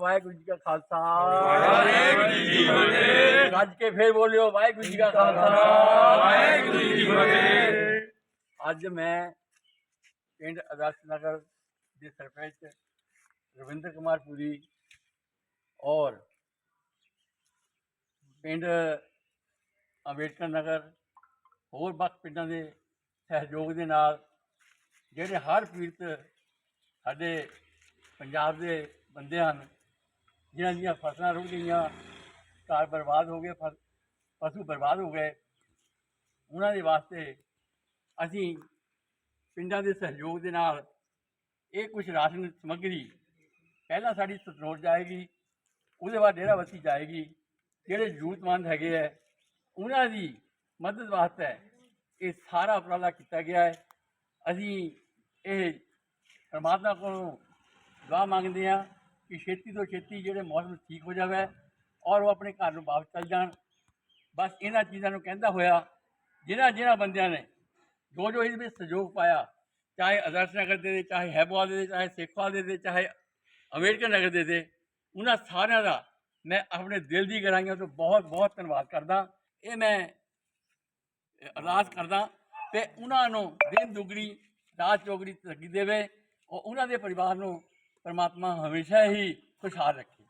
ਵਾਹਿਗੁਰੂ ਜੀ ਕਾ ਖਾਲਸਾ। ਵਾਹਿਗੁਰੂ ਜੀ ਕੀ ਫਤਿਹ। ਗੱਜ ਕੇ ਫੇਰ ਬੋਲਿਓ ਵਾਹਿਗੁਰੂ ਜੀ ਕਾ ਖਾਲਸਾ। ਵਾਹਿਗੁਰੂ ਜੀ ਕੀ ਫਤਿਹ। ਅੱਜ ਮੈਂ ਪਿੰਡ ਅਗਸਤ ਨਗਰ ਦੇ ਸਰਪੰਚ ਰਵਿੰਦਰ ਕੁਮਾਰ ਪੁਰੀ ਔਰ ਪਿੰਡ ਅੰਬੇਡਕਰ ਨਗਰ ਹੋਰ ਬਾਕੀ ਪਿੰਡਾਂ ਦੇ ਸਹਿਯੋਗ ਦੇ ਨਾਲ ਜਿਹੜੇ ਹਰ ਪੀੜਤ ਸਾਡੇ ਪੰਜਾਬ ਦੇ ਬੰਦੇ ਹਨ ਜਿਨ੍ਹਾਂ ਦੀਆਂ ਫਸਲਾਂ ਰੁੜ ਗਈਆਂ, ਘਰ ਬਰਬਾਦ ਹੋ ਗਏ ਫਸ- ਪਸ਼ੂ ਬਰਬਾਦ ਹੋ ਗਏ। ਉਹਨਾਂ ਦੇ ਵਾਸਤੇ ਅਸੀਂ ਪਿੰਡਾਂ ਦੇ ਸਹਿਯੋਗ ਦੇ ਨਾਲ ਇਹ ਕੁਝ ਰਾਸ਼ਨ ਸਮੱਗਰੀ ਪਹਿਲਾਂ ਸਾਡੀ ਸਤਰੋੜ ਜਾਏਗੀ, ਉਹਦੇ ਬਾਅਦ ਡੇਰਾਬੱਸੀ ਜਾਏਗੀ। ਜਿਹੜੇ ਜ਼ਰੂਰਤਮੰਦ ਹੈਗੇ ਹੈ ਉਹਨਾਂ ਦੀ ਮਦਦ ਵਾਸਤੇ ਇਹ ਸਾਰਾ ਉਪਰਾਲਾ ਕੀਤਾ ਗਿਆ ਹੈ ਅਸੀਂ ਇਹ ਪਰਮਾਤਮਾ ਕੋਲੋਂ ਦੁਆ ਮੰਗਦੇ ਹਾਂ ਕਿ ਛੇਤੀ ਤੋਂ ਛੇਤੀ ਜਿਹੜੇ ਮੌਸਮ ਠੀਕ ਹੋ ਜਾਵੇ ਔਰ ਉਹ ਆਪਣੇ ਘਰ ਨੂੰ ਵਾਪਸ ਚਲ ਜਾਣ। ਬਸ ਇਹਨਾਂ ਚੀਜ਼ਾਂ ਨੂੰ ਕਹਿੰਦਾ ਹੋਇਆ, ਜਿਨ੍ਹਾਂ ਜਿਨ੍ਹਾਂ ਬੰਦਿਆਂ ਨੇ ਜੋ ਜੋ ਇਹਦੇ ਵਿੱਚ ਸਹਿਯੋਗ ਪਾਇਆ, ਚਾਹੇ ਆਦਰਸ਼ ਨਗਰ ਦੇ ਦੇ, ਚਾਹੇ ਹੈਬਵਾਲ ਦੇ ਦੇ, ਚਾਹੇ ਸੇਖਵਾਲ ਦੇ ਦੇ, ਚਾਹੇ ਅੰਬੇਡਕਰ ਨਗਰ ਦੇ ਦੇ, ਉਹਨਾਂ ਸਾਰਿਆਂ ਦਾ ਮੈਂ ਆਪਣੇ ਦਿਲ ਦੀ ਗਹਿਰਾਈਆਂ ਤੋਂ ਬਹੁਤ ਬਹੁਤ ਧੰਨਵਾਦ ਕਰਦਾ। ਇਹ ਮੈਂ ਅਰਦਾਸ ਕਰਦਾ ਤੇ ਉਹਨਾਂ ਨੂੰ ਦਿਨ ਦੁਗਣੀ, ਰਾਤ ਚੌਗਣੀ ਤਰੱਕੀ ਦੇਵੇ ਔਰ ਉਹਨਾਂ ਦੇ ਪਰਿਵਾਰ ਨੂੰ ਪਰਮਾਤਮਾ ਹਮੇਸ਼ਾ ਹੀ ਖੁਸ਼ਹਾਲ ਰੱਖੇ।